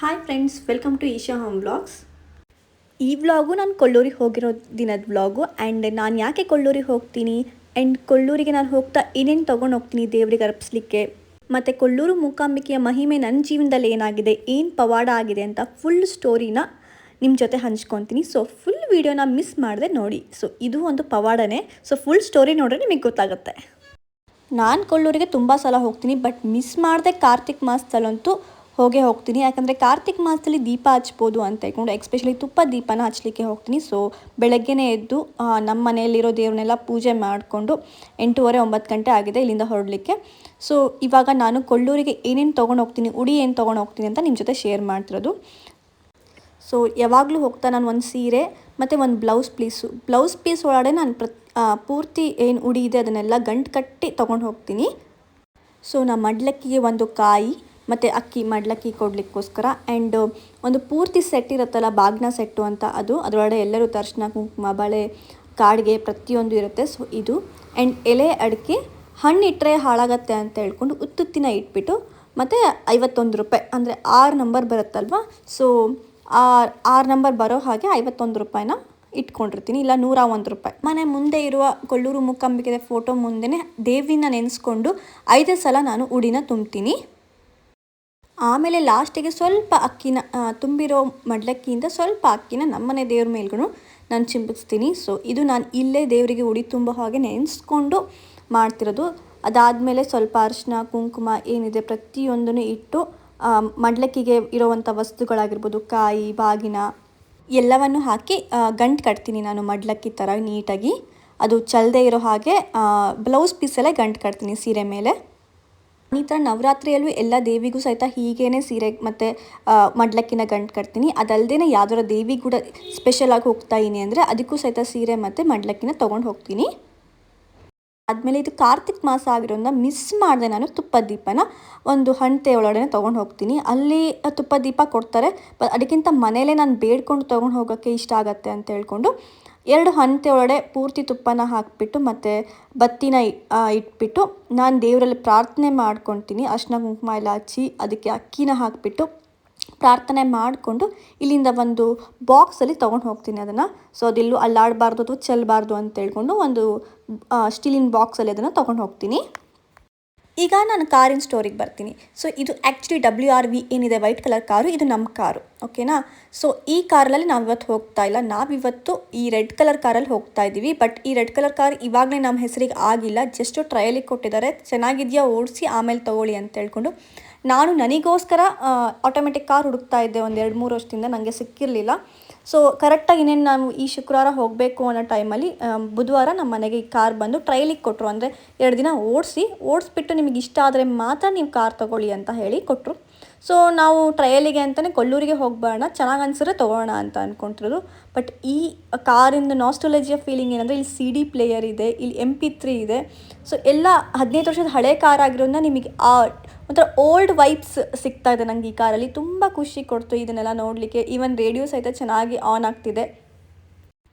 Hi friends welcome to Isha home vlogs ಈ vlog ನಾನು ಕೊಳ್ಳೂರಿಗೆ ಹೋಗಿರೋ ದಿನದ ವ್ಲಾಗು ಆ್ಯಂಡ್ ನಾನು ಯಾಕೆ ಕೊಳ್ಳೂರಿಗೆ ಹೋಗ್ತೀನಿ ಆ್ಯಂಡ್ ಕೊಳ್ಳೂರಿಗೆ ನಾನು ಹೋಗ್ತಾ ಏನೇನು ತೊಗೊಂಡು ಹೋಗ್ತೀನಿ ದೇವರಿಗೆ ಅರ್ಪಿಸ್ಲಿಕ್ಕೆ. ಮತ್ತು ಕೊಳ್ಳೂರು ಮೂಕಾಂಬಿಕೆಯ ಮಹಿಮೆ ನನ್ನ ಜೀವನದಲ್ಲಿ ಏನಾಗಿದೆ, ಏನು ಪವಾಡ ಆಗಿದೆ ಅಂತ ಫುಲ್ ಸ್ಟೋರಿನ ನಿಮ್ಮ ಜೊತೆ ಹಂಚ್ಕೊತೀನಿ. ಸೊ ಫುಲ್ ವೀಡಿಯೋನ ಮಿಸ್ ಮಾಡದೆ ನೋಡಿ. ಸೊ ಇದು ಒಂದು ಪವಾಡನೇ. ಸೊ ಫುಲ್ ಸ್ಟೋರಿ ನೋಡಿದ್ರೆ ನಿಮಗೆ ಗೊತ್ತಾಗುತ್ತೆ. ನಾನು ಕೊಳ್ಳೂರಿಗೆ ತುಂಬ ಸಲ ಹೋಗ್ತೀನಿ ಬಟ್ ಮಿಸ್ ಮಾಡದೆ ಕಾರ್ತಿಕ್ ಮಾಸದಲ್ಲಂತೂ ಹೋಗೇ ಹೋಗ್ತೀನಿ. ಯಾಕಂದರೆ ಕಾರ್ತಿಕ್ ಮಾಸದಲ್ಲಿ ದೀಪ ಹಚ್ಬೋದು ಅಂತ ಹೇಳ್ಕೊಂಡು ಎಕ್ಸ್ಪೆಷಲಿ ತುಪ್ಪ ದೀಪನ ಹಚ್ಚಲಿಕ್ಕೆ ಹೋಗ್ತೀನಿ. ಸೊ ಬೆಳಗ್ಗೆನೇ ಎದ್ದು ನಮ್ಮ ಮನೆಯಲ್ಲಿರೋ ದೇವ್ರನ್ನೆಲ್ಲ ಪೂಜೆ ಮಾಡಿಕೊಂಡು ಎಂಟೂವರೆ, ಒಂಬತ್ತು ಗಂಟೆ ಆಗಿದೆ ಇಲ್ಲಿಂದ ಹೊರಡಲಿಕ್ಕೆ. ಸೊ ಇವಾಗ ನಾನು ಕೊಳ್ಳೂರಿಗೆ ಏನೇನು ತೊಗೊಂಡು ಹೋಗ್ತೀನಿ, ಉಡಿ ಏನು ತೊಗೊಂಡು ಹೋಗ್ತೀನಿ ಅಂತ ನಿಮ್ಮ ಜೊತೆ ಶೇರ್ ಮಾಡ್ತಿರೋದು. ಸೊ ಯಾವಾಗಲೂ ಹೋಗ್ತಾ ನಾನು ಒಂದು ಸೀರೆ, ಮತ್ತು ಒಂದು ಬ್ಲೌಸ್ ಪೀಸು ಬ್ಲೌಸ್ ಪೀಸ್ ಒಳಗಡೆ ನಾನು ಪ್ರ ಪೂರ್ತಿ ಏನು ಉಡಿ ಇದೆ ಅದನ್ನೆಲ್ಲ ಗಂಟು ಕಟ್ಟಿ ತೊಗೊಂಡು ಹೋಗ್ತೀನಿ. ಸೊ ನಮ್ಮ ಮಡ್ಲಕ್ಕಿಗೆ ಒಂದು ಕಾಯಿ ಮತ್ತು ಅಕ್ಕಿ, ಮಡ್ಲಕ್ಕಿ ಕೊಡಲಿಕ್ಕೋಸ್ಕರ ಆ್ಯಂಡ್ ಒಂದು ಪೂರ್ತಿ ಸೆಟ್ ಇರುತ್ತಲ್ಲ, ಬಾಗ್ನ ಸೆಟ್ಟು ಅಂತ ಅದು. ಅದರೊಳಗೆ ಎಲ್ಲರೂ ತರ್ಶನ ಕುಂಕುಮ, ಬಳೆ, ಕಾಡಿಗೆ ಪ್ರತಿಯೊಂದು ಇರುತ್ತೆ. ಸೊ ಇದು. ಆ್ಯಂಡ್ ಎಲೆ, ಅಡಿಕೆ ಹಣ್ಣಿಟ್ಟರೆ ಹಾಳಾಗತ್ತೆ ಅಂತ ಹೇಳ್ಕೊಂಡು ಉತ್ತುತ್ತಿನ ಇಟ್ಬಿಟ್ಟು ಮತ್ತು ಐವತ್ತೊಂದು ರೂಪಾಯಿ ಅಂದರೆ ಆರು ನಂಬರ್ ಬರುತ್ತಲ್ವ? ಸೊ ಆರು ನಂಬರ್ ಬರೋ ಹಾಗೆ ಐವತ್ತೊಂದು ರೂಪಾಯಿನ ಇಟ್ಕೊಂಡಿರ್ತೀನಿ. ಇಲ್ಲ, ನೂರ ಒಂದು ರೂಪಾಯಿ. ಮನೆ ಮುಂದೆ ಇರುವ ಕೊಲ್ಲೂರು ಮೂಕಾಂಬಿಕೆ ಫೋಟೋ ಮುಂದೆನೇ ದೇವಿನ ನೆನೆಸ್ಕೊಂಡು ಐದೇ ಸಲ ನಾನು ಉಡಿನ ತುಂಬ್ತೀನಿ. ಆಮೇಲೆ ಲಾಸ್ಟಿಗೆ ಸ್ವಲ್ಪ ಅಕ್ಕಿನ ತುಂಬಿರೋ ಮಡ್ಲಕ್ಕಿಯಿಂದ ಸ್ವಲ್ಪ ಅಕ್ಕಿನ ನಮ್ಮನೆ ದೇವ್ರ ಮೇಲ್ಗೂ ನಾನು ಚಿಂಬಿಸ್ತೀನಿ. ಸೊ ಇದು ನಾನು ಇಲ್ಲೇ ದೇವರಿಗೆ ಉಡಿ ತುಂಬೋ ಹಾಗೆ ನೆನೆಸ್ಕೊಂಡು ಮಾಡ್ತಿರೋದು. ಅದಾದಮೇಲೆ ಸ್ವಲ್ಪ ಅರಿಶಿನ, ಕುಂಕುಮ ಏನಿದೆ ಪ್ರತಿಯೊಂದನ್ನು ಇಟ್ಟು ಮಡ್ಲಕ್ಕಿಗೆ ಇರೋವಂಥ ವಸ್ತುಗಳಾಗಿರ್ಬೋದು, ಕಾಯಿ, ಬಾಗಿನ ಎಲ್ಲವನ್ನು ಹಾಕಿ ಗಂಟು ಕಟ್ತೀನಿ ನಾನು ಮಡ್ಲಕ್ಕಿ ಥರ ನೀಟಾಗಿ. ಅದು ಚಲ್ಲದೆ ಇರೋ ಹಾಗೆ ಬ್ಲೌಸ್ ಪೀಸಲ್ಲೇ ಗಂಟು ಕಟ್ತೀನಿ ಸೀರೆ ಮೇಲೆ. ಈ ಥರ ನವರಾತ್ರಿಯಲ್ಲೂ ಎಲ್ಲ ದೇವಿಗೂ ಸಹಿತ ಹೀಗೇನೆ ಸೀರೆ ಮತ್ತು ಮಡ್ಲಕ್ಕಿನ ಗಂಟು ಕಟ್ತೀನಿ. ಅದಲ್ಲದೆ ಯಾವ್ದಾರ ದೇವಿ ಕೂಡ ಸ್ಪೆಷಲಾಗಿ ಹೋಗ್ತಾ ಇದೀನಿ ಅಂದರೆ ಅದಕ್ಕೂ ಸಹಿತ ಸೀರೆ ಮತ್ತು ಮಡ್ಲಕ್ಕಿನ ತೊಗೊಂಡು ಹೋಗ್ತೀನಿ. ಆದಮೇಲೆ ಇದು ಕಾರ್ತಿಕ್ ಮಾಸ ಆಗಿರೋದ್ರಿಂದ ಮಿಸ್ ಮಾಡಿದೆ ನಾನು ತುಪ್ಪದ ದೀಪನ ಒಂದು ಹಣ್ತೆ ಒಳಗಡೆ ತೊಗೊಂಡು ಹೋಗ್ತೀನಿ. ಅಲ್ಲಿ ತುಪ್ಪ ದೀಪ ಕೊಡ್ತಾರೆ. ಅದಕ್ಕಿಂತ ಮನೇಲೆ ನಾನು ಬೇಡ್ಕೊಂಡು ತೊಗೊಂಡು ಹೋಗೋಕ್ಕೆ ಇಷ್ಟ ಆಗುತ್ತೆ ಅಂತ ಹೇಳ್ಕೊಂಡು ಎರಡು ಹಣ್ತೆ ಒಳಗಡೆ ಪೂರ್ತಿ ತುಪ್ಪನ ಹಾಕಿಬಿಟ್ಟು ಮತ್ತು ಬತ್ತಿನ ಇಟ್ಬಿಟ್ಟು ನಾನು ದೇವರಲ್ಲಿ ಪ್ರಾರ್ಥನೆ ಮಾಡ್ಕೊತೀನಿ. ಅರ್ಶಿನ ಕುಂಕುಮ ಎಲ್ಲ ಹಚ್ಚಿ ಅದಕ್ಕೆ ಅಕ್ಕಿನ ಹಾಕಿಬಿಟ್ಟು ಪ್ರಾರ್ಥನೆ ಮಾಡಿಕೊಂಡು ಇಲ್ಲಿಂದ ಒಂದು ಬಾಕ್ಸಲ್ಲಿ ತೊಗೊಂಡು ಹೋಗ್ತೀನಿ ಅದನ್ನು. ಸೊ ಅದಿಲ್ಲೂ ಅಲ್ಲಾಡಬಾರ್ದು ಅಥವಾ ಚೆಲ್ಲಬಾರ್ದು ಅಂತ ಹೇಳ್ಕೊಂಡು ಒಂದು ಸ್ಟೀಲಿನ ಬಾಕ್ಸಲ್ಲಿ ಅದನ್ನು ತೊಗೊಂಡು ಹೋಗ್ತೀನಿ. ಈಗ ನಾನು ಕಾರಿನ ಸ್ಟೋರಿಗೆ ಬರ್ತೀನಿ. ಸೊ ಇದು ಆ್ಯಕ್ಚುಲಿ ಡಬ್ಲ್ಯೂ ಆರ್ ವಿ ಏನಿದೆ? ವೈಟ್ ಕಲರ್ ಕಾರು, ಇದು ನಮ್ಮ ಕಾರು. ಓಕೆನಾ ಸೊ ಈ ಕಾರಲ್ಲಿ ನಾವು ಇವತ್ತು ಹೋಗ್ತಾ ಇಲ್ಲ. ನಾವಿವತ್ತು ಈ ರೆಡ್ ಕಲರ್ ಕಾರಲ್ಲಿ ಹೋಗ್ತಾ ಇದ್ದೀವಿ. ಬಟ್ ಈ ರೆಡ್ ಕಲರ್ ಕಾರ್ ಇವಾಗಲೇ ನಮ್ಮ ಹೆಸರಿಗೆ ಆಗಿಲ್ಲ. ಜಸ್ಟು ಟ್ರಯಲಿಗೆ ಕೊಟ್ಟಿದ್ದಾರೆ. ಚೆನ್ನಾಗಿದೆಯಾ? ಓಡಿಸಿ ಆಮೇಲೆ ತೊಗೊಳ್ಳಿ ಅಂತ ಹೇಳ್ಕೊಂಡು ನಾನು ನನಗೋಸ್ಕರ ಆಟೋಮೆಟಿಕ್ ಕಾರ್ ಹುಡುಕ್ತಾ ಇದ್ದೆ ಒಂದು ಎರಡು ಮೂರು ವರ್ಷದಿಂದ ನನಗೆ ಸಿಕ್ಕಿರಲಿಲ್ಲ. ಸೊ ಕರೆಕ್ಟಾಗಿ ಇನ್ನೇನು ನಾವು ಈ ಶುಕ್ರವಾರ ಹೋಗಬೇಕು ಅನ್ನೋ ಟೈಮಲ್ಲಿ ಬುಧವಾರ ನಮ್ಮ ಮನೆಗೆ ಈ ಕಾರ್ ಬಂದು ಟ್ರೈಲಿಗೆ ಕೊಟ್ಟರು ಅಂದರೆ ಎರಡು ದಿನ ಓಡಿಸಿ, ಓಡಿಸ್ಬಿಟ್ಟು ನಿಮಗೆ ಇಷ್ಟ ಆದರೆ ಮಾತ್ರ ನೀವು ಕಾರ್ ತೊಗೊಳ್ಳಿ ಅಂತ ಹೇಳಿ ಕೊಟ್ಟರು ಸೊ ನಾವು ಟ್ರಯಲಿಗೆ ಅಂತಲೇ ಕೊಲ್ಲೂರಿಗೆ ಹೋಗ್ಬೇಡ ಚೆನ್ನಾಗಿ ಅನ್ಸಿದ್ರೆ ತೊಗೋಣ ಅಂತ ಅಂದ್ಕೊಂತಿರೋದು ಬಟ್ ಈ ಕಾರಿಂದ ನಾಸ್ಟೊಲಜಿಯ ಫೀಲಿಂಗ್ ಏನಂದರೆ ಇಲ್ಲಿ ಸಿ ಡಿ ಪ್ಲೇಯರ್ ಇದೆ, ಇಲ್ಲಿ ಎಂ ಪಿ ತ್ರೀ ಇದೆ. ಸೊ ಎಲ್ಲ ಹದಿನೈದು ವರ್ಷದ ಹಳೆ ಕಾರ್ ಆಗಿರೋದನ್ನ ನಿಮಗೆ ಆ ಒಂಥರ ಓಲ್ಡ್ ವೈಬ್ಸ್ ಸಿಗ್ತಾ ಇದೆ ನನಗೆ ಈ ಕಾರಲ್ಲಿ. ತುಂಬ ಖುಷಿ ಕೊಡ್ತು ಇದನ್ನೆಲ್ಲ ನೋಡಲಿಕ್ಕೆ. ಈವನ್ ರೇಡಿಯೋ ಸಹಿತ ಚೆನ್ನಾಗಿ ಆನ್ ಆಗ್ತಿದೆ.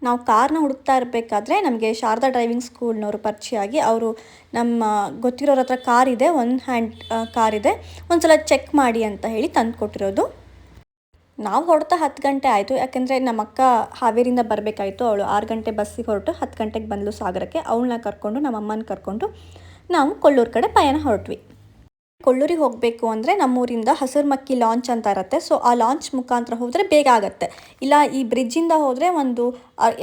ನಾವು ಕಾರ್ನ ಹುಡುಕ್ತಾ ಇರಬೇಕಾದ್ರೆ ನಮಗೆ ಶಾರದಾ ಡ್ರೈವಿಂಗ್ ಸ್ಕೂಲ್ನವರು ಪರಿಚಯ ಆಗಿ ಅವರು ನಮ್ಮ ಗೊತ್ತಿರೋರ ಹತ್ರ ಕಾರ್ ಇದೆ ಒನ್ ಹ್ಯಾಂಡ್ ಕಾರ್ ಇದೆ. ಒಂದು ಸಲ ಚೆಕ್ ಮಾಡಿ ಅಂತ ಹೇಳಿ ತಂದು ಕೊಟ್ಟಿರೋದು ನಾವು ಹೊರಡ್ತಾ ಹತ್ತು ಗಂಟೆ ಆಯಿತು. ಯಾಕೆಂದರೆ ನಮ್ಮ ಅಕ್ಕ ಹಾವೇರಿಂದ ಬರಬೇಕಾಯಿತು. ಅವಳು ಆರು ಗಂಟೆ ಬಸ್ಸಿಗೆ ಹೊರಟು ಹತ್ತು ಗಂಟೆಗೆ ಬಂದಳು ಸಾಗರಕ್ಕೆ. ಅವಳನ್ನ ಕರ್ಕೊಂಡು, ನಮ್ಮ ಅಮ್ಮನ ಕರ್ಕೊಂಡು ನಾವು ಕೊಳ್ಳೂರು ಕಡೆ ಪಯಣ ಹೊರಟ್ವಿ. ಕೊಳ್ಳೂರಿಗೆ ಹೋಗಬೇಕು ಅಂದರೆ ನಮ್ಮೂರಿಂದ ಹಸಿರುಮಕ್ಕಿ ಲಾಂಚ್ ಅಂತ ಇರುತ್ತೆ. ಸೊ ಆ ಲಾಂಚ್ ಮುಖಾಂತರ ಹೋದರೆ ಬೇಗ ಆಗುತ್ತೆ. ಇಲ್ಲ, ಈ ಬ್ರಿಡ್ಜಿಂದ ಹೋದರೆ ಒಂದು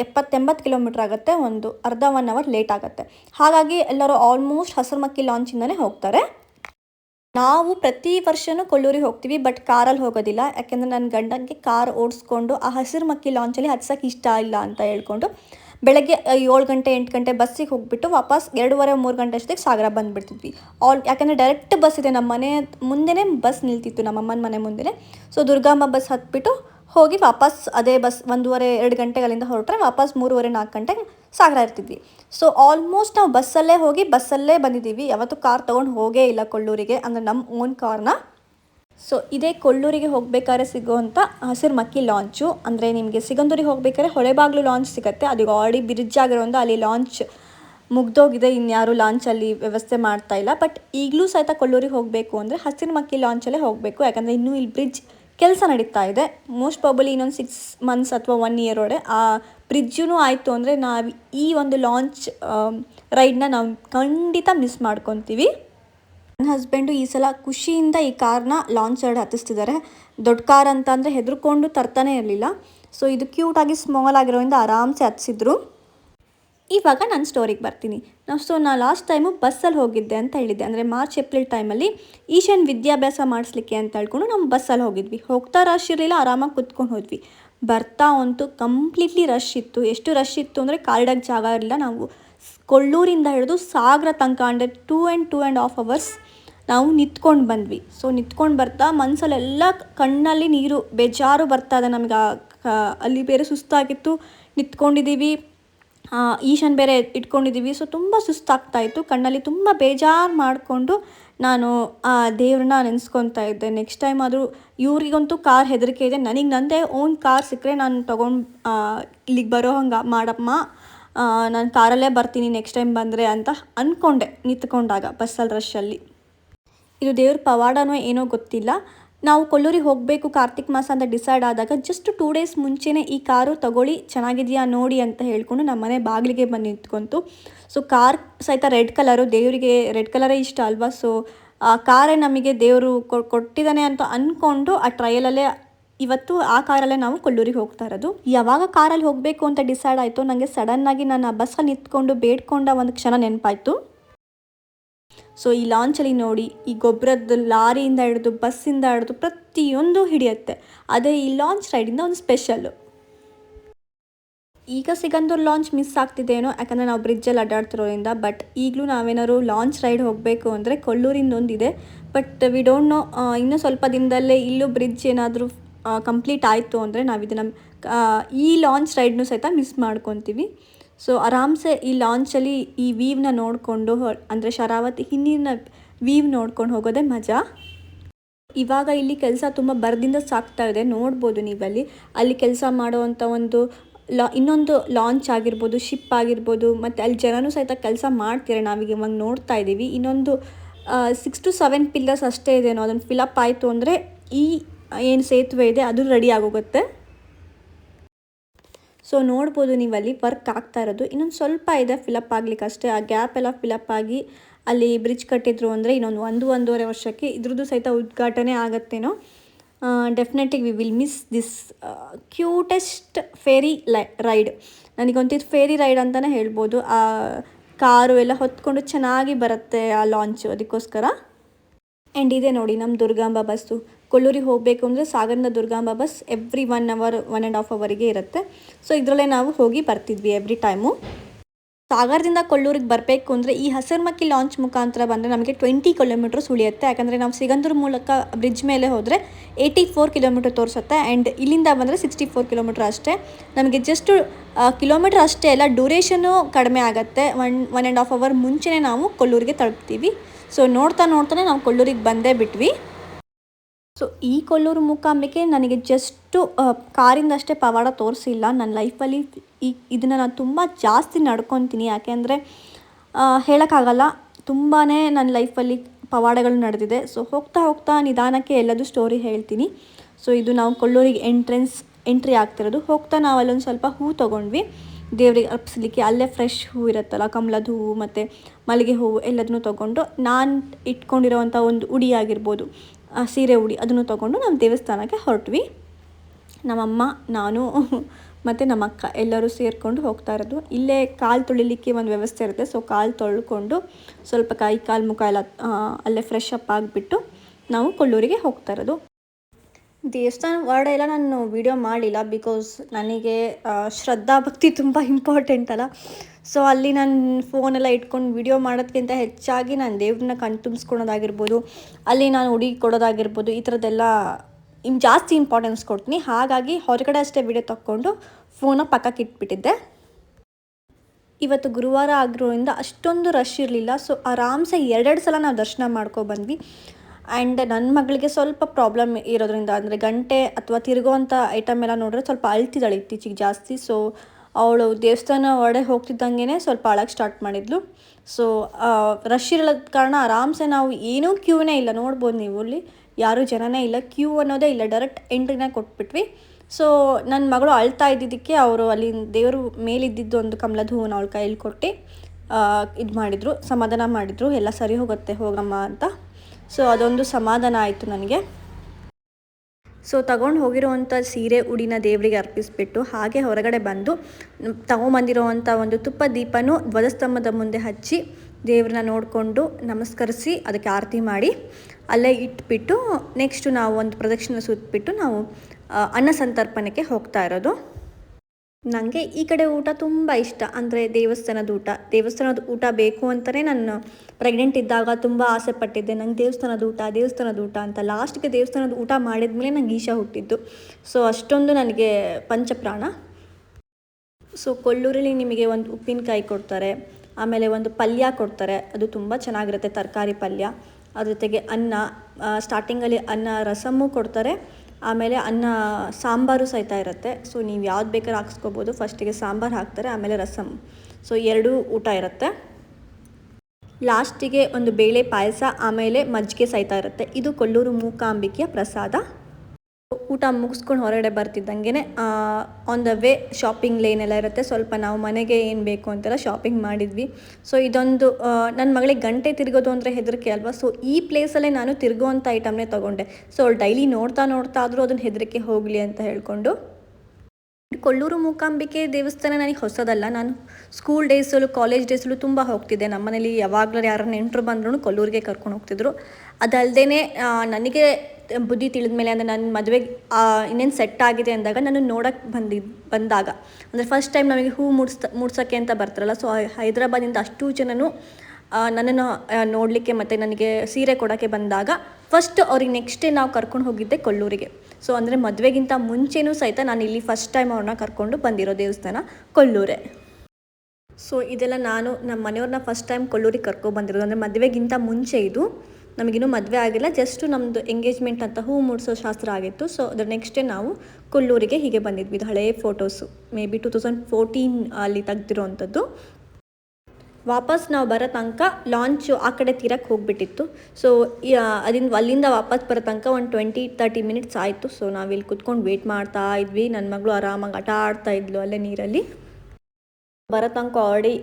ಎಪ್ಪತ್ತೆಂಬತ್ತು ಕಿಲೋಮೀಟ್ರ್ ಆಗುತ್ತೆ, ಒಂದು ಅರ್ಧ ಒನ್ ಅವರ್ ಲೇಟ್ ಆಗುತ್ತೆ. ಹಾಗಾಗಿ ಎಲ್ಲರೂ ಆಲ್ಮೋಸ್ಟ್ ಹಸಿರುಮಕ್ಕಿ ಲಾಂಚಿಂದನೇ ಹೋಗ್ತಾರೆ. ನಾವು ಪ್ರತಿ ವರ್ಷವೂ ಕೊಳ್ಳೂರಿಗೆ ಹೋಗ್ತೀವಿ ಬಟ್ ಕಾರಲ್ಲಿ ಹೋಗೋದಿಲ್ಲ. ಯಾಕೆಂದರೆ ನನ್ನ ಗಂಡನಿಗೆ ಕಾರ್ ಓಡಿಸ್ಕೊಂಡು ಆ ಹಸಿರು ಮಕ್ಕಿ ಲಾಂಚಲ್ಲಿ ಹತ್ಸೋಕ್ಕೆ ಇಷ್ಟ ಇಲ್ಲ ಅಂತ ಹೇಳ್ಕೊಂಡು ಬೆಳಗ್ಗೆ ಏಳು ಗಂಟೆ, ಎಂಟು ಗಂಟೆ ಬಸ್ಸಿಗೆ ಹೋಗಿಬಿಟ್ಟು ವಾಪಸ್ ಎರಡೂವರೆ, ಮೂರು ಗಂಟೆ ಅಷ್ಟೊತ್ತಿಗೆ ಸಾಗರ ಬಂದುಬಿಡ್ತಿದ್ವಿ. ಆಲ್ ಯಾಕೆಂದರೆ ಡೈರೆಕ್ಟ್ ಬಸ್ ಇದೆ, ನಮ್ಮ ಮನೆ ಮುಂದೆನೇ ಬಸ್ ನಿಲ್ತಿತ್ತು, ನಮ್ಮ ಅಮ್ಮನ ಮನೆ ಮುಂದೆ ಸೊ ದುರ್ಗಾಂಬ ಬಸ್ ಹತ್ಬಿಟ್ಟು ಹೋಗಿ ವಾಪಸ್ ಅದೇ ಬಸ್ ಒಂದೂವರೆ, ಎರಡು ಗಂಟೆಗಳಿಂದ ಹೊರಟ್ರೆ ವಾಪಸ್ ಮೂರುವರೆ, ನಾಲ್ಕು ಗಂಟೆಗೆ ಸಾಗರ ಇರ್ತಿದ್ವಿ. ಸೊ ಆಲ್ಮೋಸ್ಟ್ ನಾವು ಬಸ್ಸಲ್ಲೇ ಹೋಗಿ ಬಸ್ಸಲ್ಲೇ ಬಂದಿದ್ದೀವಿ. ಯಾವತ್ತೂ ಕಾರ್ ತೊಗೊಂಡು ಹೋಗೇ ಇಲ್ಲ ಕೊಳ್ಳೂರಿಗೆ ಅಂದರೆ ನಮ್ಮ ಓನ್ ಕಾರ್ನ ಸೊ ಇದೇ ಕೊಳ್ಳೂರಿಗೆ ಹೋಗಬೇಕಾದ್ರೆ ಸಿಗುವಂಥ ಹಸಿರು ಮಕ್ಕಿ ಲಾಂಚು ಅಂದರೆ ನಿಮಗೆ ಸಿಗಂದೂರಿಗೆ ಹೋಗ್ಬೇಕಾದ್ರೆ ಹೊಳೆಬಾಗ್ಲು ಲಾಂಚ್ ಸಿಗುತ್ತೆ. ಅದು ಆಲ್ರೆಡಿ ಬ್ರಿಡ್ಜ್ ಆಗಿರೋದ್ರಿಂದ ಅಲ್ಲಿ ಲಾಂಚ್ ಮುಗ್ದೋಗಿದೆ. ಇನ್ಯಾರು ಲಾಂಚಲ್ಲಿ ವ್ಯವಸ್ಥೆ ಮಾಡ್ತಾ ಇಲ್ಲ. ಬಟ್ ಈಗಲೂ ಸಹಿತ ಕೊಲ್ಲೂರಿಗೆ ಹೋಗಬೇಕು ಅಂದರೆ ಹಸಿರು ಮಕ್ಕಿ ಲಾಂಚಲ್ಲೇ ಹೋಗಬೇಕು. ಯಾಕಂದರೆ ಇನ್ನೂ ಇಲ್ಲಿ ಬ್ರಿಡ್ಜ್ ಕೆಲಸ ನಡೀತಾ ಇದೆ. ಮೋಸ್ಟ್ ಪ್ರಾಬಲಿ ಇನ್ನೊಂದು ಸಿಕ್ಸ್ ಮಂತ್ಸ್ ಅಥವಾ ಒನ್ ಇಯರ್ ಒಳಗೆ ಆ ಬ್ರಿಡ್ಜೂ ಆಯಿತು ಅಂದರೆ ನಾವು ಈ ಒಂದು ಲಾಂಚ್ ರೈಡ್ನ ನಾವು ಖಂಡಿತ ಮಿಸ್ ಮಾಡ್ಕೊತೀವಿ. ನನ್ನ ಹಸ್ಬೆಂಡು ಈ ಸಲ ಖುಷಿಯಿಂದ ಈ ಕಾರ್ನ ಲಾಂಚ್ ರೈಡ್ ಹತ್ತಿಸ್ತಿದ್ದಾರೆ. ದೊಡ್ಡ ಕಾರ್ ಅಂತ ಅಂದರೆ ಹೆದರ್ಕೊಂಡು ತರ್ತಾನೆ ಇರಲಿಲ್ಲ. ಸೊ ಇದು ಕ್ಯೂಟಾಗಿ ಸ್ಮಾಲ್ ಆಗಿರೋದ್ರಿಂದ ಆರಾಮ್ಸೆ ಹತ್ತಿಸಿದ್ರು ಇವಾಗ ನಾನು ಸ್ಟೋರಿಗೆ ಬರ್ತೀನಿ. ನಾವು ಸೊ ನಾನು ಲಾಸ್ಟ್ ಟೈಮು ಬಸ್ಸಲ್ಲಿ ಹೋಗಿದ್ದೆ ಅಂತ ಹೇಳಿದ್ದೆ. ಅಂದರೆ ಮಾರ್ಚ್ ಏಪ್ರಿಲ್ ಟೈಮಲ್ಲಿ ಈಶಾನ್ ವಿದ್ಯಾಭ್ಯಾಸ ಮಾಡಿಸ್ಲಿಕ್ಕೆ ಅಂತ ಹೇಳ್ಕೊಂಡು ನಾವು ಬಸ್ಸಲ್ಲಿ ಹೋಗಿದ್ವಿ. ಹೋಗ್ತಾ ರಶ್ ಇರಲಿಲ್ಲ, ಆರಾಮಾಗಿ ಕುತ್ಕೊಂಡು ಹೋದ್ವಿ. ಬರ್ತಾ ಅಂತೂ ಕಂಪ್ಲೀಟ್ಲಿ ರಶ್ ಇತ್ತು. ಎಷ್ಟು ರಶ್ ಇತ್ತು ಅಂದರೆ ಕಾಲಿಡಕ್ಕೆ ಜಾಗ ಇರಲಿಲ್ಲ. ನಾವು ಕೊಳ್ಳೂರಿಂದ ಹಿಡಿದು ಸಾಗರ ತನಕ ಅಂದರೆ two and two and half hours ನಾವು ನಿಂತ್ಕೊಂಡು ಬಂದ್ವಿ. ಸೊ ನಿಂತ್ಕೊಂಡು ಬರ್ತಾ ಮನಸ್ಸಲ್ಲೆಲ್ಲ ಕಣ್ಣಲ್ಲಿ ನೀರು, ಬೇಜಾರು ಬರ್ತಾ ಇದೆ ನಮ್ಗೆ. ಅಲ್ಲಿ ಬೇರೆ ಸುಸ್ತಾಗಿತ್ತು ನಿಂತ್ಕೊಂಡಿದ್ದೀವಿ ಈಶಾನ್ ಬೇರೆ ಇಟ್ಕೊಂಡಿದ್ದೀವಿ ಸೊ ತುಂಬ ಸುಸ್ತಾಗ್ತಾ ಇತ್ತು. ಕಣ್ಣಲ್ಲಿ ತುಂಬ ಬೇಜಾರು ಮಾಡಿಕೊಂಡು ನಾನು ಆ ದೇವ್ರನ್ನ ನೆನೆಸ್ಕೊತಾ ಇದ್ದೆ. ನೆಕ್ಸ್ಟ್ ಟೈಮ್ ಆದರೂ ಇವರಿಗಂತೂ ಕಾರ್ ಹೆದರಿಕೆ ಇದೆ. ನನಗೆ ನಂದೇ ಓನ್ ಕಾರ್ ಸಿಕ್ಕರೆ ನಾನು ತೊಗೊಂಡು ಇಲ್ಲಿಗೆ ಬರೋ ಹಂಗೆ ಮಾಡಮ್ಮ ನಾನು ಕಾರಲ್ಲೇ ಬರ್ತೀನಿ ನೆಕ್ಸ್ಟ್ ಟೈಮ್ ಬಂದರೆ ಅಂತ ಅಂದ್ಕೊಂಡೆ ನಿಂತ್ಕೊಂಡಾಗ ಬಸ್ಸಲ್ಲಿ ರಶಲ್ಲಿ ಇದು ದೇವ್ರ ಪವಾಡನೋ ಏನೋ ಗೊತ್ತಿಲ್ಲ. ನಾವು ಕೊಲ್ಲೂರಿಗೆ ಹೋಗಬೇಕು, ಕಾರ್ತಿಕ್ ಮಾಸ ಅಂತ ಡಿಸೈಡ್ ಆದಾಗ ಜಸ್ಟ್ ಟೂ ಡೇಸ್ ಮುಂಚೆನೇ ಈ ಕಾರು ತಗೊಳ್ಳಿ, ಚೆನ್ನಾಗಿದೆಯಾ ನೋಡಿ ಅಂತ ಹೇಳ್ಕೊಂಡು ನಮ್ಮ ಮನೆ ಬಾಗಿಲಿಗೆ ಬಂದು ನಿಂತ್ಕೊಂತು. ಸೊ ಕಾರ್ ಸಹಿತ ರೆಡ್ ಕಲರು ದೇವರಿಗೆ ರೆಡ್ ಕಲರೇ ಇಷ್ಟ ಅಲ್ವಾ? ಸೊ ಆ ಕಾರೇ ನಮಗೆ ದೇವರು ಕೊಟ್ಟಿದ್ದಾನೆ ಅಂತ ಅಂದ್ಕೊಂಡು ಆ ಟ್ರಯಲಲ್ಲೇ ಇವತ್ತು ಆ ಕಾರಲ್ಲೇ ನಾವು ಕೊಲ್ಲೂರಿಗೆ ಹೋಗ್ತಾ ಇರೋದು. ಯಾವಾಗ ಕಾರಲ್ಲಿ ಹೋಗಬೇಕು ಅಂತ ಡಿಸೈಡ್ ಆಯಿತು ನನಗೆ ಸಡನ್ನಾಗಿ ನಾನು ಆ ಬಸ್ಸಲ್ಲಿ ನಿಂತ್ಕೊಂಡು ಬೇಡ್ಕೊಂಡ ಒಂದು ಕ್ಷಣ ನೆನಪಾಯಿತು. ಸೊ ಈ ಲಾಂಚಲ್ಲಿ ನೋಡಿ, ಈ ಗೊಬ್ಬರದ ಲಾರಿಯಿಂದ ಹಿಡಿದು ಬಸ್ಸಿಂದ ಹಿಡಿದು ಪ್ರತಿಯೊಂದು ಹಿಡಿಯುತ್ತೆ. ಅದೇ ಈ ಲಾಂಚ್ ರೈಡಿಂದ ಒಂದು ಸ್ಪೆಷಲ್ಲು ಈಗ ಸಿಗಂದೂರು ಲಾಂಚ್ ಮಿಸ್ ಆಗ್ತಿದ್ದೇನೋ ಯಾಕಂದರೆ ನಾವು ಬ್ರಿಡ್ಜಲ್ಲಿ ಅಡ್ಡಾಡ್ತಿರೋದ್ರಿಂದ ಬಟ್ ಈಗಲೂ ನಾವೇನಾದ್ರು ಲಾಂಚ್ ರೈಡ್ ಹೋಗಬೇಕು ಅಂದರೆ ಕೊಲ್ಲೂರಿಂದ ಒಂದಿದೆ. ಬಟ್ ವಿ ಡೋಂಟ್ ನೋ ಇನ್ನೂ ಸ್ವಲ್ಪ ದಿನದಲ್ಲೇ ಇಲ್ಲೂ ಬ್ರಿಡ್ಜ್ ಏನಾದರೂ ಕಂಪ್ಲೀಟ್ ಆಯಿತು ಅಂದರೆ ನಾವು ಇದನ್ನು ಈ ಲಾಂಚ್ ರೈಡ್ನೂ ಸಹಿತ ಮಿಸ್ ಮಾಡ್ಕೊತೀವಿ. ಸೊ ಆರಾಮ್ಸೆ ಈ ಲಾಂಚಲ್ಲಿ ಈ ವೀವ್ನ ನೋಡಿಕೊಂಡು ಅಂದರೆ ಶರಾವತಿ ಹಿಂದಿನ ವೀವ್ ನೋಡ್ಕೊಂಡು ಹೋಗೋದೇ ಮಜಾ. ಇವಾಗ ಇಲ್ಲಿ ಕೆಲಸ ತುಂಬ ಬರದಿಂದ ಸಾಕ್ತಾ ಇದೆ, ನೋಡ್ಬೋದು ನೀವಲ್ಲಿ. ಅಲ್ಲಿ ಕೆಲಸ ಮಾಡುವಂಥ ಒಂದು ಲಾ ಇನ್ನೊಂದು ಲಾಂಚ್ ಆಗಿರ್ಬೋದು ಶಿಪ್ ಆಗಿರ್ಬೋದು, ಮತ್ತು ಅಲ್ಲಿ ಜನನೂ ಸಹಿತ ಕೆಲಸ ಮಾಡ್ತೀರ ನಾವೀಗ ಇವಾಗ ನೋಡ್ತಾ ಇದ್ದೀವಿ ಇನ್ನೊಂದು ಸಿಕ್ಸ್ ಟು ಸೆವೆನ್ ಪಿಲ್ಲರ್ಸ್ ಅಷ್ಟೇ ಇದೆ ಅದನ್ನು ಫಿಲಪ್ ಆಯಿತು ಅಂದರೆ ಈ, ಏನು ಸೇತುವೆ ಇದೆ, ಅದು ರೆಡಿ ಆಗೋಗುತ್ತೆ. ಸೊ ನೋಡ್ಬೋದು ನೀವು ಅಲ್ಲಿ ವರ್ಕ್ ಆಗ್ತಾ ಇರೋದು. ಇನ್ನೊಂದು ಸ್ವಲ್ಪ ಇದೆ ಫಿಲಪ್ ಆಗ್ಲಿಕ್ಕೆ ಅಷ್ಟೇ. ಆ ಗ್ಯಾಪ್ ಎಲ್ಲ ಫಿಲಪ್ ಆಗಿ ಅಲ್ಲಿ ಬ್ರಿಡ್ಜ್ ಕಟ್ಟಿದ್ರು ಅಂದರೆ ಇನ್ನೊಂದು ಒಂದು, ಒಂದೂವರೆ ವರ್ಷಕ್ಕೆ ಇದ್ರದ್ದು ಸಹಿತ ಉದ್ಘಾಟನೆ ಆಗತ್ತೇನೋ. Definitely we will miss this cutest fairy ಲೈ ರೈಡ್ ನನಗೊಂತಿದ್ದು ಫೇರಿ ರೈಡ್ ಅಂತಲೇ ಹೇಳ್ಬೋದು. ಆ, ಕಾರು ಎಲ್ಲ ಹೊತ್ಕೊಂಡು ಚೆನ್ನಾಗಿ ಬರುತ್ತೆ ಆ ಲಾಂಚು ಅದಕ್ಕೋಸ್ಕರ. ಆ್ಯಂಡ್ ಇದೆ ನೋಡಿ ನಮ್ಮ ದುರ್ಗಾಂಬ ಬಸ್ಸು. ಕೊಲ್ಲೂರಿಗೆ ಹೋಗಬೇಕು ಅಂದರೆ ಸಾಗರದ Durgamba bus every one hour one and half ಅವರಿಗೆ ಇರುತ್ತೆ. ಸೊ ಇದರಲ್ಲೇ ನಾವು ಹೋಗಿ ಬರ್ತಿದ್ವಿ ಎವ್ರಿ ಟೈಮು ಸಾಗರದಿಂದ ಕೊಲ್ಲೂರಿಗೆ ಬರಬೇಕು ಅಂದರೆ ಈ ಹಸಿರುಮಕ್ಕಿ ಲಾಂಚ್ ಮುಖಾಂತರ ಬಂದರೆ ನಮಗೆ ಟ್ವೆಂಟಿ ಕಿಲೋಮೀಟರ್ಸ್ ಉಳಿಯುತ್ತೆ. ಯಾಕಂದರೆ ನಾವು ಸಿಗಂದೂರು ಮೂಲಕ ಬ್ರಿಡ್ಜ್ ಮೇಲೆ ಹೋದರೆ ಏಯ್ಟಿ ಫೋರ್ ಕಿಲೋಮೀಟರ್ ತೋರಿಸುತ್ತೆ ಆ್ಯಂಡ್ ಇಲ್ಲಿಂದ ಬಂದರೆ ಸಿಕ್ಸ್ಟಿ ಫೋರ್ ಕಿಲೋಮೀಟರ್ ಅಷ್ಟೇ. ನಮಗೆ ಜಸ್ಟ್ ಕಿಲೋಮೀಟರ್ ಅಷ್ಟೇ ಅಲ್ಲ ಡ್ಯೂರೇಷನು ಕಡಿಮೆ ಆಗುತ್ತೆ. One one and half hour ಮುಂಚೆನೇ ನಾವು ಕೊಲ್ಲೂರಿಗೆ ತಲುಪ್ತೀವಿ. ಸೊ ನೋಡ್ತಾ ನೋಡ್ತಾನೆ ನಾವು ಕೊಲ್ಲೂರಿಗೆ ಬಂದೇ ಬಿಟ್ವಿ. ಸೊ ಈ ಕೊಲ್ಲೂರು ಮೂಕಾಂಬಿಕೆ ನನಗೆ ಜಸ್ಟು ಕಾರಿಂದಷ್ಟೇ ಪವಾಡ ತೋರಿಸಿಲ್ಲ. ನನ್ನ ಲೈಫಲ್ಲಿ ಈ, ಇದನ್ನು ನಾನು ತುಂಬ ಜಾಸ್ತಿ ನಡ್ಕೊತೀನಿ. ಯಾಕೆಂದರೆ ಹೇಳೋಕ್ಕಾಗಲ್ಲ. ತುಂಬಾ ನನ್ನ ಲೈಫಲ್ಲಿ ಪವಾಡಗಳು ನಡೆದಿದೆ. ಸೊ ಹೋಗ್ತಾ ಹೋಗ್ತಾ ನಿಧಾನಕ್ಕೆ ಎಲ್ಲದೂ ಸ್ಟೋರಿ ಹೇಳ್ತೀನಿ. ಸೊ ಇದು ನಾವು ಕೊಲ್ಲೂರಿಗೆ ಎಂಟ್ರೆನ್ಸ್, ಎಂಟ್ರಿ ಆಗ್ತಿರೋದು. ಹೋಗ್ತಾ ನಾವು ಅಲ್ಲೊಂದು ಸ್ವಲ್ಪ ಹೂ ತೊಗೊಂಡ್ವಿ. ದೇವರಿಗೆ ಅರ್ಪಿಸ್ಲಿಕ್ಕೆ ಅಲ್ಲೇ ಫ್ರೆಶ್ ಹೂ ಇರುತ್ತಲ್ಲ, ಕಮಲದ ಹೂವು ಮತ್ತು ಮಲ್ಲಿಗೆ ಹೂವು ಎಲ್ಲದನ್ನೂ ತೊಗೊಂಡು, ನಾನು ಇಟ್ಕೊಂಡಿರೋವಂಥ ಒಂದು ಉಡಿ ಆಗಿರ್ಬೋದು. ಸೀರೆ ಉಡಿ ಅದನ್ನು ತೊಗೊಂಡು ನಾವು ದೇವಸ್ಥಾನಕ್ಕೆ ಹೊರಟ್ವಿ. ನಮ್ಮಮ್ಮ, ನಾನು ಮತ್ತು ನಮ್ಮ ಅಕ್ಕ ಎಲ್ಲರೂ ಸೇರಿಕೊಂಡು ಹೋಗ್ತಾ ಇರೋದು. ಇಲ್ಲೇ ಕಾಲು ತೊಳಿಲಿಕ್ಕೆ ಒಂದು ವ್ಯವಸ್ಥೆ ಇರುತ್ತೆ. ಸೊ ಕಾಲು ತೊಳ್ಕೊಂಡು ಸ್ವಲ್ಪ ಕೈ, ಕಾಲು ಮುಖ ಎಲ್ಲ ಅಲ್ಲೇ ಫ್ರೆಶ್ ಅಪ್ ಆಗಿಬಿಟ್ಟು ನಾವು ಕೊಳ್ಳೂರಿಗೆ ಹೋಗ್ತಾ ಇರೋದು. ದೇವಸ್ಥಾನ ವರ್ಡ್ ಎಲ್ಲ ನಾನು ವಿಡಿಯೋ ಮಾಡಿಲ್ಲ ಬಿಕಾಸ್ ನನಗೆ ಶ್ರದ್ಧಾ ಭಕ್ತಿ ತುಂಬ ಇಂಪಾರ್ಟೆಂಟ್ ಅಲ್ಲ. ಸೊ ಅಲ್ಲಿ ನಾನು ಫೋನೆಲ್ಲ ಇಟ್ಕೊಂಡು ವಿಡಿಯೋ ಮಾಡೋದಕ್ಕಿಂತ ಹೆಚ್ಚಾಗಿ ನಾನು ದೇವ್ರನ್ನ ಕಣ್ ತುಂಬಿಸ್ಕೊಳೋದಾಗಿರ್ಬೋದು, ಅಲ್ಲಿ ನಾನು ಉಡಿ ಕೊಡೋದಾಗಿರ್ಬೋದು, ಈ ಥರದ್ದೆಲ್ಲ ಇನ್ನು ಜಾಸ್ತಿ ಇಂಪಾರ್ಟೆನ್ಸ್ ಕೊಡ್ತೀನಿ. ಹಾಗಾಗಿ ಹೊರಗಡೆ ಅಷ್ಟೇ ವಿಡಿಯೋ ತಕ್ಕೊಂಡು ಫೋನ ಪಕ್ಕಕ್ಕೆ ಇಟ್ಬಿಟ್ಟಿದ್ದೆ. ಇವತ್ತು ಗುರುವಾರ ಆಗಿರೋದ್ರಿಂದ ಅಷ್ಟೊಂದು ರಶ್ ಇರಲಿಲ್ಲ. ಸೊ ಆರಾಮ್ಸೆ ಎರಡೆರಡು ಸಲ ನಾವು ದರ್ಶನ ಮಾಡ್ಕೊಬಂದ್ವಿ ಆ್ಯಂಡ್ ನನ್ನ ಮಗಳಿಗೆ ಸ್ವಲ್ಪ ಪ್ರಾಬ್ಲಮ್ ಇರೋದ್ರಿಂದ, ಅಂದರೆ ಗಂಟೆ ಅಥವಾ ತಿರುಗುವಂಥ ಐಟಮ್ ಎಲ್ಲ ನೋಡಿದ್ರೆ ಸ್ವಲ್ಪ ಅಳ್ತಿದ್ದಾಳೆ ಇತ್ತೀಚೆಗೆ ಜಾಸ್ತಿ. ಸೊ ಅವಳು ದೇವಸ್ಥಾನ ಒಡೆ ಹೋಗ್ತಿದ್ದಂಗೆ ಸ್ವಲ್ಪ ಅಳಕ್ಕೆ ಸ್ಟಾರ್ಟ್ ಮಾಡಿದ್ಲು. ಸೊ ರಶ್ ಇರೋದ ಕಾರಣ ಆರಾಮ್ಸೆ ನಾವು ಏನೂ ಕ್ಯೂನೇ ಇಲ್ಲ. ನೋಡ್ಬೋದು ನೀವು ಅಲ್ಲಿ ಯಾರೂ ಜನನೇ ಇಲ್ಲ. ಕ್ಯೂ ಅನ್ನೋದೇ ಇಲ್ಲ. ಡೈರೆಕ್ಟ್ ಎಂಟ್ರಿನೇ ಕೊಟ್ಬಿಟ್ವಿ. ಸೊ ನನ್ನ ಮಗಳು ಅಳ್ತಾ ಇದ್ದಿದ್ದಕ್ಕೆ ಅವರು ಅಲ್ಲಿ ದೇವರು ಮೇಲಿದ್ದಿದ್ದು ಒಂದು ಕಮಲದ ಹೂವನ್ನ ಅವಳ ಕೈಯಲ್ಲಿ ಕೊಟ್ಟು ಇದು ಮಾಡಿದರು, ಸಮಾಧಾನ ಮಾಡಿದರು. ಎಲ್ಲ ಸರಿ ಹೋಗುತ್ತೆ, ಹೋಗಮ್ಮ ಅಂತ. ಸೊ ಅದೊಂದು ಸಮಾಧಾನ ಆಯಿತು ನನಗೆ. ಸೊ ತಗೊಂಡು ಹೋಗಿರೋವಂಥ ಸೀರೆ ಉಡಿನ ದೇವರಿಗೆ ಅರ್ಪಿಸ್ಬಿಟ್ಟು ಹಾಗೆ ಹೊರಗಡೆ ಬಂದು ತಗೊಂಬಂದಿರೋವಂಥ ಒಂದು ತುಪ್ಪ ದೀಪನೂ ಧ್ವಜಸ್ತಂಭದ ಮುಂದೆ ಹಚ್ಚಿ ದೇವ್ರನ್ನ ನೋಡಿಕೊಂಡು ನಮಸ್ಕರಿಸಿ ಅದಕ್ಕೆ ಆರತಿ ಮಾಡಿ ಅಲ್ಲೇ ಇಟ್ಬಿಟ್ಟು ನೆಕ್ಸ್ಟು ನಾವು ಒಂದು ಪ್ರದಕ್ಷಿಣೆ ಸುತ್ತಬಿಟ್ಟು ನಾವು ಅನ್ನ ಸಂತರ್ಪಣೆಗೆ ಹೋಗ್ತಾ ಇರೋದು. ನನಗೆ ಈ ಕಡೆ ಊಟ ತುಂಬ ಇಷ್ಟ. ಅಂದರೆ ದೇವಸ್ಥಾನದ ಊಟ. ದೇವಸ್ಥಾನದ ಊಟ ಬೇಕು ಅಂತಲೇ ನಾನು ಪ್ರೆಗ್ನೆಂಟ್ ಇದ್ದಾಗ ತುಂಬ ಆಸೆ ಪಟ್ಟಿದ್ದೆ. ನಂಗೆ ದೇವಸ್ಥಾನದ ಊಟ ದೇವಸ್ಥಾನದ ಊಟ ಅಂತ. ಲಾಸ್ಟ್ಗೆ ದೇವಸ್ಥಾನದ ಊಟ ಮಾಡಿದ್ಮೇಲೆ ನಂಗೆ ಈಶಾ ಹುಟ್ಟಿದ್ದು. ಸೊ ಅಷ್ಟೊಂದು ನನಗೆ ಪಂಚಪ್ರಾಣ. ಸೊ ಕೊಲ್ಲೂರಲ್ಲಿ ನಿಮಗೆ ಒಂದು ಉಪ್ಪಿನಕಾಯಿ ಕೊಡ್ತಾರೆ. ಆಮೇಲೆ ಒಂದು ಪಲ್ಯ ಕೊಡ್ತಾರೆ. ಅದು ತುಂಬ ಚೆನ್ನಾಗಿರುತ್ತೆ, ತರಕಾರಿ ಪಲ್ಯ. ಅದ್ರ ಜೊತೆಗೆ ಅನ್ನ ಸ್ಟಾರ್ಟಿಂಗಲ್ಲಿ ಅನ್ನ ರಸಮ್ಮು ಕೊಡ್ತಾರೆ. ಆಮೇಲೆ ಅನ್ನ, ಸಾಂಬಾರು ಸಹಿತ ಇರುತ್ತೆ. ಸೊ ನೀವು ಯಾವ್ದು ಬೇಕಾದ್ರೂ ಹಾಕ್ಸ್ಕೊಬೋದು. ಫಸ್ಟಿಗೆ ಸಾಂಬಾರು ಹಾಕ್ತಾರೆ, ಆಮೇಲೆ ರಸಮ್ ಸೊ ಎರಡೂ ಊಟ ಇರುತ್ತೆ. ಲಾಸ್ಟಿಗೆ ಒಂದು ಬೇಳೆ ಪಾಯಸ, ಆಮೇಲೆ ಮಜ್ಜಿಗೆ ಸಹಿತ ಇರುತ್ತೆ. ಇದು ಕೊಲ್ಲೂರು ಮೂಕಾಂಬಿಕೆಯ ಪ್ರಸಾದ. ಊಟ ಮುಗಿಸ್ಕೊಂಡು ಹೊರಗಡೆ ಬರ್ತಿದ್ದಂಗೆ on the way shopping line ಎಲ್ಲ ಇರುತ್ತೆ. ಸ್ವಲ್ಪ ನಾವು ಮನೆಗೆ ಏನು ಬೇಕು ಅಂತೆಲ್ಲ ಶಾಪಿಂಗ್ ಮಾಡಿದ್ವಿ. ಸೊ ಇದೊಂದು ನನ್ನ ಮಗಳಿಗೆ ಗಂಟೆ ತಿರುಗೋದು ಅಂದರೆ ಹೆದರಿಕೆ ಅಲ್ವಾ? ಸೊ ಈ ಪ್ಲೇಸಲ್ಲೇ ನಾನು ತಿರುಗುವಂಥ ಐಟಮ್ನೇ ತೊಗೊಂಡೆ. ಸೊ ಅವಳು ಡೈಲಿ ನೋಡ್ತಾ ನೋಡ್ತಾ ಆದರೂ ಅದನ್ನು ಹೆದರಿಕೆ ಹೋಗಲಿ ಅಂತ ಹೇಳಿಕೊಂಡು ಕೊಲ್ಲೂರು ಮೂಕಾಂಬಿಕೆ ದೇವಸ್ಥಾನ ನನಗೆ ಹೊಸದಲ್ಲ. ನಾನು ಸ್ಕೂಲ್ ಡೇಸಲ್ಲೂ ಕಾಲೇಜ್ ಡೇಸಲ್ಲೂ ತುಂಬ ಹೋಗ್ತಿದ್ದೆ. ನಮ್ಮನೇಲಿ ಯಾವಾಗಲೂ ಯಾರನ್ನ ನೆಂಟರು ಬಂದ್ರೂ ಕೊಲ್ಲೂರಿಗೆ ಕರ್ಕೊಂಡು ಹೋಗ್ತಿದ್ರು. ಅದಲ್ಲದೆ ನನಗೆ ಬುದ್ಧಿ ತಿಳಿದ ಮೇಲೆ ಅಂದರೆ ನನ್ನ ಮದುವೆಗೆ ಇನ್ನೇನು ಸೆಟ್ ಆಗಿದೆ ಅಂದಾಗ ನಾನು ನೋಡೋಕ್ಕೆ ಬಂದಿದ್ದು ಬಂದಾಗ. ಅಂದರೆ ಫಸ್ಟ್ ಟೈಮ್ ನಮಗೆ ಹೂ ಮೂಡಿಸ್ ಮುಡ್ಸೋಕ್ಕೆ ಅಂತ ಬರ್ತಾರಲ್ಲ ಸೊ ಹೈದ್ರಾಬಾದಿಂದ ಅಷ್ಟು ಜನನು ನನ್ನನ್ನು ನೋಡಲಿಕ್ಕೆ ಮತ್ತು ನನಗೆ ಸೀರೆ ಕೊಡೋಕ್ಕೆ ಬಂದಾಗ ಫಸ್ಟ್ ಅವ್ರಿಗೆ ನೆಕ್ಸ್ಟ್ ಡೇ ನಾವು ಕರ್ಕೊಂಡು ಹೋಗಿದ್ದೆ ಕೊಲ್ಲೂರಿಗೆ. ಸೊ ಅಂದರೆ ಮದುವೆಗಿಂತ ಮುಂಚೆನೂ ಸಹಿತ ನಾನು ಇಲ್ಲಿ ಫಸ್ಟ್ ಟೈಮ್ ಅವ್ರನ್ನ ಕರ್ಕೊಂಡು ಬಂದಿರೋ ದೇವಸ್ಥಾನ ಕೊಲ್ಲೂರೇ. ಸೊ ಇದೆಲ್ಲ ನಾನು ನಮ್ಮ ಮನೆಯವ್ರನ್ನ ಫಸ್ಟ್ ಟೈಮ್ ಕೊಲ್ಲೂರಿಗೆ ಕರ್ಕೊಂಡು ಬಂದಿರೋದು. ಅಂದರೆ ಮದುವೆಗಿಂತ ಮುಂಚೆ ಇದು. ನಮಗಿನ್ನೂ ಮದುವೆ ಆಗಿಲ್ಲ ಜಸ್ಟ್ ನಮ್ಮದು ಎಂಗೇಜ್ಮೆಂಟ್ ಅಂತ ಹೂ ಮೂಡಿಸೋ ಶಾಸ್ತ್ರ ಆಗಿತ್ತು. ಸೊ ಅದ್ರ ನೆಕ್ಸ್ಟ್ ಡೇ ನಾವು ಕೊಲ್ಲೂರಿಗೆ ಹೀಗೆ ಬಂದಿದ್ವಿ. ಇದು ಹಳೆಯ photos maybe two thousand fourteen ಅಲ್ಲಿ ತೆಗ್ದಿರೋವಂಥದ್ದು ವಾಪಸ್ ನಾವು ಬರೋ ತನಕ ಲಾಂಚು ಆ ಕಡೆ ತೀರಕ್ಕೆ ಹೋಗ್ಬಿಟ್ಟಿತ್ತು. ಸೊ ಅದಿಂದ ಅಲ್ಲಿಂದ ವಾಪಸ್ ಬರೋ ತನಕ ಒಂದು ಟ್ವೆಂಟಿ ತರ್ಟಿ ಮಿನಿಟ್ಸ್ ಆಯಿತು. ಸೊ ಇಲ್ಲಿ ಕುತ್ಕೊಂಡು ವೇಟ್ ಮಾಡ್ತಾ ಇದ್ವಿ. ನನ್ನ ಮಗಳು ಆರಾಮಾಗಿ ಆಟ ಆಡ್ತಾ ಇದ್ಲು ಅಲ್ಲೇ ನೀರಲ್ಲಿ. ಬರೋ ತನಕ already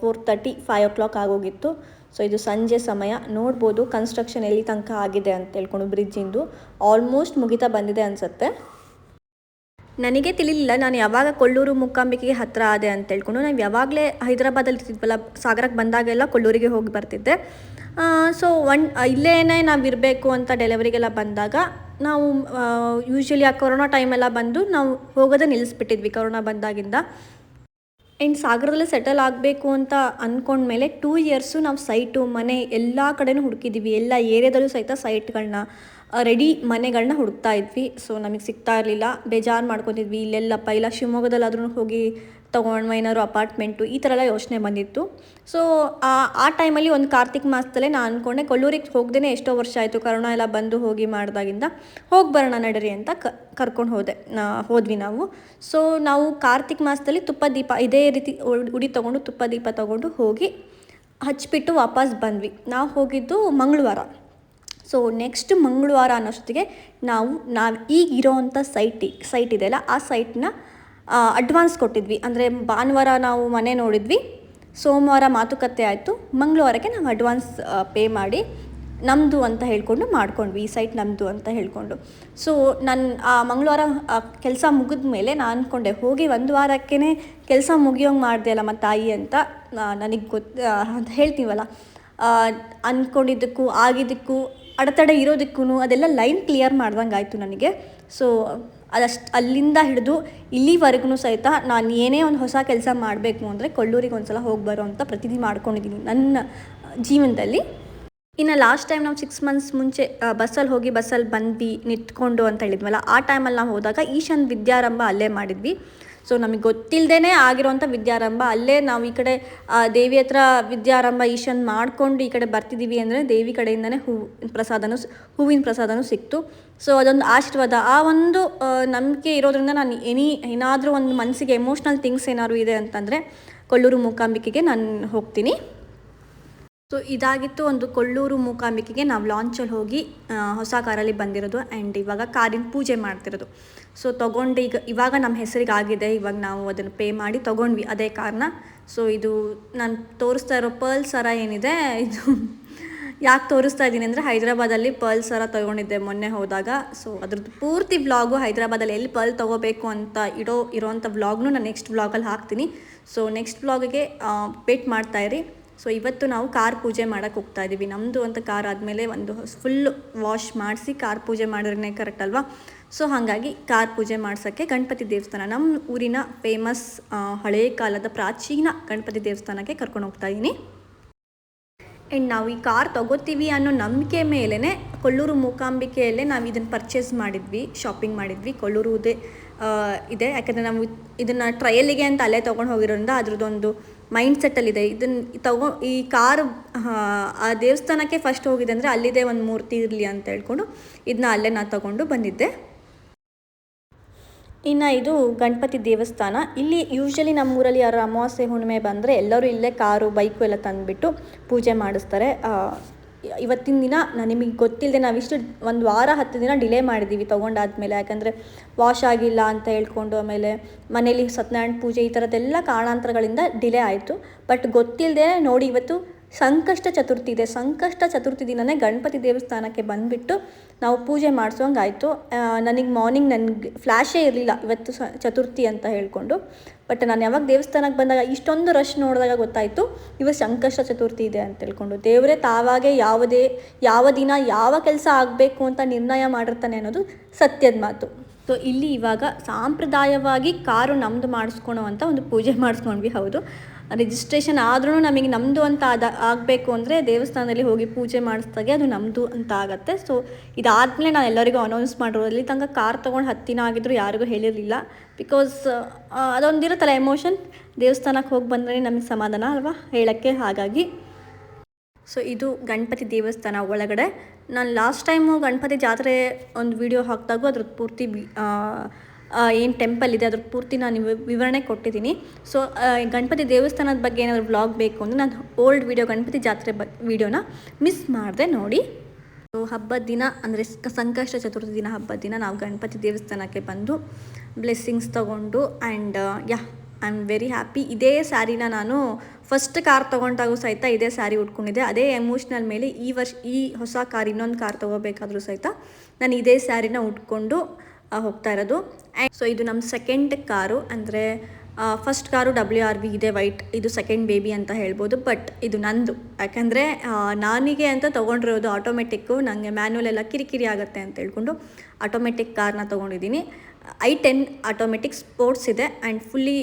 four thirty five o'clock ಆಗೋಗಿತ್ತು. ಸೊ ಇದು ಸಂಜೆ ಸಮಯ. ನೋಡ್ಬೋದು ಕನ್ಸ್ಟ್ರಕ್ಷನ್ ಎಲ್ಲಿ ತನಕ ಆಗಿದೆ ಅಂತ ಹೇಳ್ಕೊಂಡು ಬ್ರಿಡ್ಜಿಂದು ಆಲ್ಮೋಸ್ಟ್ ಮುಗಿತಾ ಬಂದಿದೆ ಅನಿಸುತ್ತೆ. ನನಗೆ ತಿಳಿಲಿಲ್ಲ, ನಾನು ಯಾವಾಗ ಕೊಳ್ಳೂರು ಮುಕ್ಕಾಂಬಿಕೆಗೆ ಹತ್ತಿರ ಆದೆ ಅಂತ ಹೇಳ್ಕೊಂಡು ನಾವು ಯಾವಾಗಲೇ ಹೈದರಾಬಾದಲ್ಲಿ ಇರ್ತಿದ್ವಲ್ಲ, ಸಾಗರಕ್ಕೆ ಬಂದಾಗೆಲ್ಲ ಕೊಳ್ಳೂರಿಗೆ ಹೋಗಿ ಬರ್ತಿದ್ದೆ. ಸೊ ಒನ್, ಇಲ್ಲೇನೇ ನಾವು ಇರಬೇಕು ಅಂತ ಡೆಲಿವರಿಗೆಲ್ಲ ಬಂದಾಗ, ನಾವು ಯೂಶ್ವಲಿ ಆ ಕೊರೋನಾ ಟೈಮೆಲ್ಲ ಬಂದು ನಾವು ಹೋಗೋದೇ ನಿಲ್ಲಿಸ್ಬಿಟ್ಟಿದ್ವಿ ಕೊರೋನಾ ಬಂದಾಗಿಂದ. ಆ್ಯಂಡ್ ಸಾಗರದಲ್ಲೇ ಸೆಟಲ್ ಆಗಬೇಕು ಅಂತ ಅಂದ್ಕೊಂಡ್ಮೇಲೆ ಟೂ ಇಯರ್ಸು ನಾವು ಸೈಟು ಮನೆ ಎಲ್ಲ ಕಡೆನೂ ಹುಡುಕಿದ್ದೀವಿ ಎಲ್ಲ ಏರಿಯಾದಲ್ಲೂ ಸಹಿತ ಸೈಟ್ಗಳನ್ನ ರೆಡಿ ಮನೆಗಳನ್ನ ಹುಡುಕ್ತಾ ಇದ್ವಿ. ಸೊ ನಮಗೆ ಸಿಗ್ತಾ ಇರಲಿಲ್ಲ. ಬೇಜಾರು ಮಾಡ್ಕೊತಿದ್ವಿ. ಇಲ್ಲೆಲ್ಲಪ್ಪ, ಇಲ್ಲ ಶಿವಮೊಗ್ಗದಲ್ಲಾದ್ರೂ ಹೋಗಿ ತೊಗೊಂಡ್ವ ಏನಾದ್ರು ಅಪಾರ್ಟ್ಮೆಂಟು ಈ ಥರ ಎಲ್ಲ ಯೋಚನೆ ಬಂದಿತ್ತು. ಸೊ ಆ ಟೈಮಲ್ಲಿ ಒಂದು ಕಾರ್ತಿಕ್ ಮಾಸದಲ್ಲೇ ನಾನು ಅಂದ್ಕೊಂಡೆ ಕೊಲ್ಲೂರಿಗೆ ಹೋಗ್ದೇ ಎಷ್ಟೋ ವರ್ಷ ಆಯಿತು, ಕರೋನಾ ಎಲ್ಲ ಬಂದು ಹೋಗಿ ಮಾಡಿದಾಗಿಂದ ಹೋಗಿ ಬರೋಣ ನಡೀರಿ ಅಂತ ಕ, ಕರ್ಕೊಂಡು ಹೋದೆ. ಹೋದ್ವಿ ನಾವು. ಸೊ ನಾವು ಕಾರ್ತಿಕ್ ಮಾಸದಲ್ಲಿ ತುಪ್ಪ ದೀಪ, ಇದೇ ರೀತಿ ಉಡಿ ತೊಗೊಂಡು ತುಪ್ಪ ದೀಪ ತೊಗೊಂಡು ಹೋಗಿ ಹಚ್ಬಿಟ್ಟು ವಾಪಸ್ ಬಂದ್ವಿ. ನಾವು ಹೋಗಿದ್ದು ಮಂಗಳವಾರ. ಸೊ ನೆಕ್ಸ್ಟ್ ಮಂಗಳವಾರ ಅನ್ನೋಷ್ಟೊತ್ತಿಗೆ ನಾವು ನಾವು ಈಗಿರೋ ಅಂಥ ಸೈಟಿ ಸೈಟ್ ಇದೆಯಲ್ಲ ಆ ಸೈಟ್ನ ಅಡ್ವಾನ್ಸ್ ಕೊಟ್ಟಿದ್ವಿ. ಅಂದರೆ ಭಾನುವಾರ ನಾವು ಮನೆ ನೋಡಿದ್ವಿ. ಸೋಮವಾರ ಮಾತುಕತೆ ಆಯಿತು. ಮಂಗಳವಾರಕ್ಕೆ ನಾವು ಅಡ್ವಾನ್ಸ್ ಪೇ ಮಾಡಿ ನಮ್ಮದು ಅಂತ ಹೇಳಿಕೊಂಡು ಮಾಡ್ಕೊಂಡ್ವಿ. ಈ ಸೈಟ್ ನಮ್ಮದು ಅಂತ ಹೇಳಿಕೊಂಡು. ಸೊ ನನ್ನ ಆ, ಮಂಗಳವಾರ ಕೆಲಸ ಮುಗಿದ ಮೇಲೆ ನಾನು ಅಂದ್ಕೊಂಡೆ ಹೋಗಿ ಒಂದು ವಾರಕ್ಕೇ ಕೆಲಸ ಮುಗಿಯೋಂಗೆ ಮಾಡಿದೆ ಅಲ್ಲ ಮತ್ತು ತಾಯಿ ಅಂತ ನನಗೆ ಗೊತ್ತು ಅಂತ ಹೇಳ್ತೀವಲ್ಲ. ಅಂದ್ಕೊಂಡಿದ್ದಕ್ಕೂ ಆಗಿದ್ದಕ್ಕೂ, ಅಡೆತಡೆ ಇರೋದಕ್ಕೂ ಅದೆಲ್ಲ ಲೈನ್ ಕ್ಲಿಯರ್ ಮಾಡ್ದಂಗೆ ಆಯಿತು ನನಗೆ. ಸೊ ಅದಷ್ಟು ಅಲ್ಲಿಂದ ಹಿಡಿದು ಇಲ್ಲಿವರೆಗೂ ಸಹಿತ ನಾನು ಏನೇ ಒಂದು ಹೊಸ ಕೆಲಸ ಮಾಡಬೇಕು ಅಂದರೆ ಕೊಳ್ಳೂರಿಗೆ ಒಂದು ಸಲ ಹೋಗಿ ಬರೋ ಅಂತ ಪ್ರತಿದಿನ ಮಾಡ್ಕೊಂಡಿದ್ದೀನಿ ನನ್ನ ಜೀವನದಲ್ಲಿ. ಇನ್ನು ಲಾಸ್ಟ್ ಟೈಮ್ ನಾವು ಸಿಕ್ಸ್ ಮಂತ್ಸ್ ಮುಂಚೆ ಬಸ್ಸಲ್ಲಿ ಹೋಗಿ ಬಸ್ಸಲ್ಲಿ ಬಂದು ನಿಂತ್ಕೊಂಡು ಅಂತ ಹೇಳಿದ್ವಲ್ಲ, ಆ ಟೈಮಲ್ಲಿ ನಾವು ಹೋದಾಗ ಈಶಾನ್ ವಿದ್ಯಾರಂಭ ಅಲ್ಲೇ ಮಾಡಿದ್ವಿ. ಸೊ ನಮಗೆ ಗೊತ್ತಿಲ್ಲದೇ ಆಗಿರೋಂಥ ವಿದ್ಯಾರಂಭ. ಅಲ್ಲೇ ನಾವು ಈ ಕಡೆ ದೇವಿ ಹತ್ರ ವಿದ್ಯಾರಂಭ ಈಶನ್ ಮಾಡ್ಕೊಂಡು ಈ ಕಡೆ ಬರ್ತಿದ್ದೀವಿ ಅಂದರೆ ದೇವಿ ಕಡೆಯಿಂದನೇ ಹೂವಿನ ಪ್ರಸಾದನೂ ಹೂವಿನ ಪ್ರಸಾದನೂ ಸಿಕ್ತು. ಸೊ ಅದೊಂದು ಆಶೀರ್ವಾದ. ಆ ಒಂದು ನಂಬಿಕೆ ಇರೋದ್ರಿಂದ ನಾನು ಎನಿ, ಏನಾದರೂ ಒಂದು ಮನಸ್ಸಿಗೆ ಎಮೋಷ್ನಲ್ ಥಿಂಗ್ಸ್ ಏನಾದರೂ ಇದೆ ಅಂತಂದರೆ ಕೊಲ್ಲೂರು ಮೂಕಾಂಬಿಕೆಗೆ ನಾನು ಹೋಗ್ತೀನಿ. ಸೊ ಇದಾಗಿತ್ತು ಒಂದು ಕೊಳ್ಳೂರು ಮೂಕಾಂಬಿಕೆಗೆ ನಾವು ಲಾಂಚಲ್ಲಿ ಹೋಗಿ ಹೊಸ ಕಾರಲ್ಲಿ ಬಂದಿರೋದು. ಆ್ಯಂಡ್ ಇವಾಗ ಕಾರಿನ ಪೂಜೆ ಮಾಡ್ತಿರೋದು. ಸೊ ತೊಗೊಂಡು ಈಗ, ಇವಾಗ ನಮ್ಮ ಹೆಸರಿಗೆ ಆಗಿದೆ ಇವಾಗ ನಾವು ಅದನ್ನು ಪೇ ಮಾಡಿ ತೊಗೊಂಡ್ವಿ. ಅದೇ ಕಾರಣ ಸೊ ಇದು ನಾನು ತೋರಿಸ್ತಾ ಇರೋ ಪರ್ಲ್ ಸರ ಏನಿದೆ, ಇದು ಯಾಕೆ ತೋರಿಸ್ತಾ ಇದ್ದೀನಿ ಅಂದರೆ ಹೈದ್ರಾಬಾದಲ್ಲಿ ಪರ್ಲ್ ಸರ ತೊಗೊಂಡಿದ್ದೆ ಮೊನ್ನೆ ಹೋದಾಗ. ಸೊ ಅದ್ರದ್ದು ಪೂರ್ತಿ ವ್ಲಾಗು ಹೈದ್ರಾಬಾದಲ್ಲಿ ಎಲ್ಲಿ ಪರ್ಲ್ ತೊಗೋಬೇಕು ಅಂತ ಇಡೋ ಇರೋವಂಥ ವ್ಲಾಗ್ನು ನಾನು ನೆಕ್ಸ್ಟ್ ವ್ಲಾಗಲ್ಲಿ ಹಾಕ್ತೀನಿ. ಸೊ ನೆಕ್ಸ್ಟ್ ವ್ಲಾಗಿಗೆ ವೇಟ್ ಮಾಡ್ತಾಯಿರಿ ಸೊ ಇವತ್ತು ನಾವು ಕಾರ್ ಪೂಜೆ ಮಾಡೋಕ್ಕೆ ಹೋಗ್ತಾ ಇದ್ದೀವಿ ನಮ್ಮದು ಅಂತ ಕಾರ್ ಆದಮೇಲೆ ಒಂದು ಫುಲ್ ವಾಶ್ ಮಾಡಿಸಿ ಕಾರ್ ಪೂಜೆ ಮಾಡಿದ್ರೆ ಕರೆಕ್ಟ್ ಅಲ್ವಾ? ಸೊ ಹಾಗಾಗಿ ಕಾರ್ ಪೂಜೆ ಮಾಡ್ಸೋಕ್ಕೆ ಗಣಪತಿ ದೇವಸ್ಥಾನ ನಮ್ಮ ಊರಿನ ಫೇಮಸ್ ಹಳೆಯ ಕಾಲದ ಪ್ರಾಚೀನ ಗಣಪತಿ ದೇವಸ್ಥಾನಕ್ಕೆ ಕರ್ಕೊಂಡು ಹೋಗ್ತಾ ಇದ್ದೀನಿ ಆ್ಯಂಡ್ ನಾವು ಈ ಕಾರ್ ತಗೋತೀವಿ ಅನ್ನೋ ನಂಬಿಕೆ ಮೇಲೇ ಕೊಲ್ಲೂರು ಮೂಕಾಂಬಿಕೆಯಲ್ಲೇ ನಾವು ಇದನ್ನು ಪರ್ಚೇಸ್ ಮಾಡಿದ್ವಿ ಶಾಪಿಂಗ್ ಮಾಡಿದ್ವಿ. ಆ, ಇದೆ. ಯಾಕಂದರೆ ನಾವು ಇದನ್ನು ಟ್ರಯಲಿಗೆ ಅಂತ ಅಲ್ಲೇ ತೊಗೊಂಡು ಹೋಗಿರೋದ್ರಿಂದ ಅದ್ರದ್ದೊಂದು ಮೈಂಡ್ ಸೆಟ್ಟಲ್ಲಿದೆ ಇದನ್ನು ತಗೋ ಈ ಕಾರ್ ಆ ದೇವಸ್ಥಾನಕ್ಕೆ ಫಸ್ಟ್ ಹೋಗಿದೆ ಅಂದರೆ ಅಲ್ಲಿದೆ ಒಂದು ಮೂರ್ತಿ ಇರಲಿ ಅಂತ ಹೇಳ್ಕೊಂಡು ಇದನ್ನ ಅಲ್ಲೇ ನಾನು ತೊಗೊಂಡು ಬಂದಿದ್ದೆ. ಇನ್ನು ಇದು ಗಣಪತಿ ದೇವಸ್ಥಾನ. ಇಲ್ಲಿ ಯೂಶ್ವಲಿ ನಮ್ಮೂರಲ್ಲಿ ಯಾರು ಅಮಾವಾಸ್ಯೆ, ಹುಣ್ಣಿಮೆ ಬಂದರೆ ಎಲ್ಲರೂ ಇಲ್ಲೇ ಕಾರು ಬೈಕು ಎಲ್ಲ ತಂದುಬಿಟ್ಟು ಪೂಜೆ ಮಾಡಿಸ್ತಾರೆ. ಇವತ್ತಿನ ದಿನ ನಿಮಗೆ ಗೊತ್ತಿಲ್ಲದೆ ನಾವಿಷ್ಟು ಒಂದು ವಾರ, ಹತ್ತು ದಿನ ಡಿಲೇ ಮಾಡಿದ್ದೀವಿ ತೊಗೊಂಡಾದ್ಮೇಲೆ. ಯಾಕಂದರೆ ವಾಶ್ ಆಗಿಲ್ಲ ಅಂತ ಹೇಳ್ಕೊಂಡು ಆಮೇಲೆ ಮನೇಲಿ ಸತ್ಯನಾರಾಯಣ ಪೂಜೆ ಈ ಥರದ್ದೆಲ್ಲ ಕಾರಣಾಂತರಗಳಿಂದ ಡಿಲೇ ಆಯಿತು. ಬಟ್ ಗೊತ್ತಿಲ್ಲದೆ ನೋಡಿ ಇವತ್ತು ಸಂಕಷ್ಟ ಚತುರ್ಥಿ ಇದೆ. ಸಂಕಷ್ಟ ಚತುರ್ಥಿ ದಿನನೇ ಗಣಪತಿ ದೇವಸ್ಥಾನಕ್ಕೆ ಬಂದುಬಿಟ್ಟು ನಾವು ಪೂಜೆ ಮಾಡಿಸೋಂಗಾಯಿತು. ನನಗೆ ಮಾರ್ನಿಂಗ್ ನನಗೆ ಫ್ಲ್ಯಾಶೇ ಇರಲಿಲ್ಲ ಇವತ್ತು ಸ, ಚತುರ್ಥಿ ಅಂತ ಹೇಳಿಕೊಂಡು. ಬಟ್ ನಾನು ಯಾವಾಗ ದೇವಸ್ಥಾನಕ್ಕೆ ಬಂದಾಗ ಇಷ್ಟೊಂದು ರಶ್ ನೋಡಿದಾಗ ಗೊತ್ತಾಯಿತು ಇವತ್ತು ಸಂಕಷ್ಟ ಚತುರ್ಥಿ ಇದೆ ಅಂತ ಹೇಳ್ಕೊಂಡು. ದೇವರೇ ತಾವಾಗೆ ಯಾವುದೇ, ಯಾವ ದಿನ ಯಾವ ಕೆಲಸ ಆಗಬೇಕು ಅಂತ ನಿರ್ಣಯ ಮಾಡಿರ್ತಾನೆ ಅನ್ನೋದು ಸತ್ಯದ ಮಾತು. ಸೊ ಇಲ್ಲಿ ಇವಾಗ ಸಾಂಪ್ರದಾಯವಾಗಿ ಕಾರು ನಮ್ಮದು ಮಾಡಿಸ್ಕೊಳೋ ಅಂತ ಒಂದು ಪೂಜೆ ಮಾಡಿಸ್ಕೊಂಡ್ವಿ, ಹೌದು. ರಿಜಿಸ್ಟ್ರೇಷನ್ ಆದ್ರೂ ನಮಗೆ ನಮ್ಮದು ಅಂತ ಅದ ಆಗಬೇಕು ಅಂದರೆ ದೇವಸ್ಥಾನದಲ್ಲಿ ಹೋಗಿ ಪೂಜೆ ಮಾಡಿಸ್ದಾಗೆ ಅದು ನಮ್ಮದು ಅಂತ ಆಗುತ್ತೆ. ಸೊ ಇದಾದಮೇಲೆ ನಾನು ಎಲ್ಲರಿಗೂ ಅನೌನ್ಸ್ ಮಾಡಿರೋದು ಅಲ್ಲಿ ತನಕ ಕಾರ್ ತೊಗೊಂಡು ಹತ್ತಿನ ಆಗಿದ್ರು ಯಾರಿಗೂ ಹೇಳಿರಲಿಲ್ಲ. ಬಿಕಾಸ್ ಅದೊಂದಿರುತ್ತಲ್ಲ ಎಮೋಷನ್ ದೇವಸ್ಥಾನಕ್ಕೆ ಹೋಗಿ ಬಂದ್ರೆ ನಮಗೆ ಸಮಾಧಾನ ಅಲ್ವಾ? ಹೇಳೋಕ್ಕೆ ಹಾಗಾಗಿ. ಸೊ ಇದು ಗಣಪತಿ ದೇವಸ್ಥಾನ ಒಳಗಡೆ. ನಾನು ಲಾಸ್ಟ್ ಟೈಮು ಗಣಪತಿ ಜಾತ್ರೆ ಒಂದು ವಿಡಿಯೋ ಹಾಕಿದಾಗೂ ಅದ್ರದ್ದು ಪೂರ್ತಿ ಏನು ಟೆಂಪಲ್ ಇದೆ, ಅದ್ರ ಪೂರ್ತಿ ನಾನು ವಿವ- ವಿವರಣೆ ಕೊಟ್ಟಿದ್ದೀನಿ ಸೊ ಗಣಪತಿ ದೇವಸ್ಥಾನದ ಬಗ್ಗೆ ಏನಾದರೂ ವ್ಲಾಗ್ ಬೇಕು ಅಂದರೆ ನಾನು ಓಲ್ಡ್ ವಿಡಿಯೋ ಗಣಪತಿ ಜಾತ್ರೆ ಬ ವಿಡಿಯೋನ ಮಿಸ್ ಮಾಡಿದೆ ನೋಡಿ. ಸೊ ಹಬ್ಬದ ದಿನ ಅಂದರೆ ಸಂಕಷ್ಟ ಚತುರ್ಥಿ ದಿನ ಹಬ್ಬದ ದಿನ ನಾವು ಗಣಪತಿ ದೇವಸ್ಥಾನಕ್ಕೆ ಬಂದು ಬ್ಲೆಸ್ಸಿಂಗ್ಸ್ ತಗೊಂಡು and ya I am very happy ಇದೇ ಸ್ಯಾರಿನ ನಾನು ಫಸ್ಟ್ ಕಾರ್ ತೊಗೊಂಡಾಗೂ ಸಹಿತ ಇದೇ ಸ್ಯಾರಿ ಉಟ್ಕೊಂಡಿದ್ದೆ. ಅದೇ ಎಮೋಷ್ನಲ್ ಮೇಲೆ ಈ ವರ್ಷ, ಈ ಹೊಸ ಕಾರ್ ಇನ್ನೊಂದು ಕಾರ್ ತೊಗೋಬೇಕಾದ್ರೂ ಸಹಿತ ನಾನು ಇದೇ ಸ್ಯಾರಿನ ಉಟ್ಕೊಂಡು ಹೋಗ್ತಾ ಇರೋದು. ಆ್ಯಂಡ್ ಸೊ ಇದು ನಮ್ಮ ಸೆಕೆಂಡ್ ಕಾರು. ಅಂದರೆ first car W R V ಇದೆ ವೈಟ್ ಇದು ಸೆಕೆಂಡ್ ಬೇಬಿ ಅಂತ ಹೇಳ್ಬೋದು. ಬಟ್ ಇದು ನಂದು. ಯಾಕಂದರೆ ನಾನಿಗೆ ಅಂತ ತೊಗೊಂಡಿರೋದು ಆಟೋಮೆಟಿಕ್ಕು ನನಗೆ ಮ್ಯಾನ್ಯಲ್ ಎಲ್ಲ ಕಿರಿಕಿರಿ ಆಗುತ್ತೆ ಅಂತ ಹೇಳ್ಕೊಂಡು ಆಟೋಮೆಟಿಕ್ ಕಾರ್ನ ತೊಗೊಂಡಿದ್ದೀನಿ. ಐ ಟೆನ್ ಆಟೋಮೆಟಿಕ್ ಸ್ಪೋರ್ಟ್ಸ್ ಇದೆ ಆ್ಯಂಡ್ ಫುಲ್ಲಿ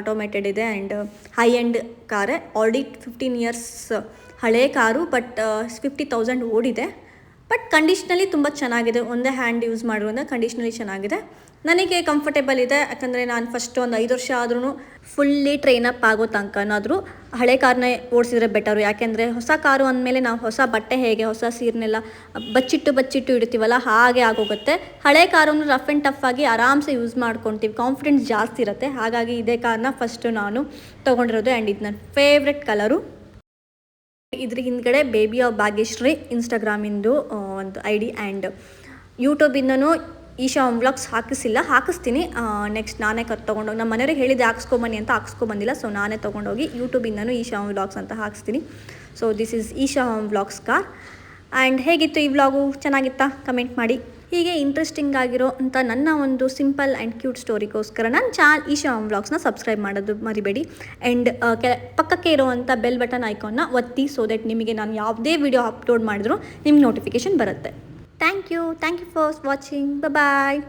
ಆಟೋಮೇಟೆಡ್ ಇದೆ ಆ್ಯಂಡ್ ಹೈ ಎಂಡ್ ಕಾರೇ ಆಲ್ರೆಡಿ ಫಿಫ್ಟೀನ್ ಇಯರ್ಸ್ ಹಳೇ ಕಾರು ಬಟ್ ಫಿಫ್ಟಿ ತೌಸಂಡ್ ಓಡಿದೆ. ಬಟ್ ಕಂಡೀಷ್ನಲ್ಲಿ ತುಂಬ ಚೆನ್ನಾಗಿದೆ. ಒಂದೇ ಹ್ಯಾಂಡ್ ಯೂಸ್ ಮಾಡಿರೋದ್ರಿಂದ ಕಂಡೀಷ್ನಲ್ಲಿ ಚೆನ್ನಾಗಿದೆ. ನನಗೆ ಕಂಫರ್ಟೇಬಲ್ ಇದೆ. ಯಾಕಂದರೆ ನಾನು ಫಸ್ಟ್ ಒಂದು ಐದು ವರ್ಷ ಆದ್ರೂ ಫುಲ್ಲಿ ಟ್ರೈನ್ ಅಪ್ ಆಗೋ ತನಕನಾದರೂ ಹಳೆ ಕಾರನ್ನ ಓಡಿಸಿದ್ರೆ ಬೆಟರು ಯಾಕೆಂದರೆ ಹೊಸ ಕಾರು ಅಂದಮೇಲೆ ನಾವು ಹೊಸ ಬಟ್ಟೆ ಹೇಗೆ, ಹೊಸ ಸೀರೆನೆಲ್ಲ ಬಚ್ಚಿಟ್ಟು ಬಚ್ಚಿಟ್ಟು ಇಡ್ತೀವಲ್ಲ, ಹಾಗೆ ಆಗೋಗುತ್ತೆ. ಹಳೆ ಕಾರನ್ನು ರಫ್ ಆ್ಯಂಡ್ ಟಫ್ ಆಗಿ ಆರಾಮ್ಸೆ ಯೂಸ್ ಮಾಡ್ಕೊತೀವಿ. ಕಾನ್ಫಿಡೆನ್ಸ್ ಜಾಸ್ತಿ ಇರುತ್ತೆ. ಹಾಗಾಗಿ ಇದೇ ಕಾರನ್ನ ಫಸ್ಟು ನಾನು ತೊಗೊಂಡಿರೋದು ಆ್ಯಂಡ್ ಇದು ನನ್ನ ಫೇವ್ರೆಟ್ ಕಲರು ಇದ್ರ ಹಿಂದ್ಗಡೆ ಬೇಬಿ ಆಫ್ ಭಾಗ್ಯಶ್ರೀ ಇನ್ಸ್ಟಾಗ್ರಾಮಿಂದು ಒಂದು ಐ ಡಿ ಆ್ಯಂಡ್ ಯೂಟ್ಯೂಬಿಂದನೂ ಈಶಾ ವ್ಲಾಗ್ಸ್ ಹಾಕಿಸಿಲ್ಲ. ಹಾಕಿಸ್ತೀನಿ. ನೆಕ್ಸ್ಟ್ ನಾನೇ ಕತ್ ತೊಗೊಂಡೋಗಿ ನಮ್ಮ ಮನೆಯವ್ರಿಗೆ ಹೇಳಿದ್ದೆ ಹಾಕ್ಸ್ಕೊಂಬನ್ನಿ ಅಂತ ಹಾಕ್ಸ್ಕೊಂಬಂದಿಲ್ಲ ಸೊ ನಾನೇ ತೊಗೊಂಡೋಗಿ ಯೂಟ್ಯೂಬಿಂದನೂ ಈಶಾ ವ್ಲಾಗ್ಸ್ ಅಂತ ಹಾಕಿಸ್ತೀನಿ. So this is Isha vlogs car and ಹೇಗಿತ್ತು ಈ ವ್ಲಾಗು ಚೆನ್ನಾಗಿತ್ತಾ? ಕಮೆಂಟ್ ಮಾಡಿ. ಹೀಗೆ ಇಂಟ್ರೆಸ್ಟಿಂಗ್ ಆಗಿರೋ ಅಂತ ನನ್ನ ಒಂದು ಸಿಂಪಲ್ ಆ್ಯಂಡ್ ಕ್ಯೂಟ್ ಸ್ಟೋರಿಗೋಸ್ಕರ ನನ್ನ ಚಾಲ್ ಈಶಾ ವ್ಲಾಗ್ಸ್ನ ಸಬ್ಸ್ಕ್ರೈಬ್ ಮಾಡೋದು ಮರಿಬೇಡಿ. ಆ್ಯಂಡ್ ಕೆ ಪಕ್ಕಕ್ಕೆ ಇರುವಂಥ ಬೆಲ್ ಬಟನ್ ಐಕಾನ್ನ ಒತ್ತಿ ಸೊ ದಟ್ ನಿಮಗೆ ನಾನು ಯಾವುದೇ ವಿಡಿಯೋ ಅಪ್ಲೋಡ್ ಮಾಡಿದ್ರು ನಿಮ್ಗೆ ನೋಟಿಫಿಕೇಷನ್ ಬರುತ್ತೆ. Thank you thank you for watching bye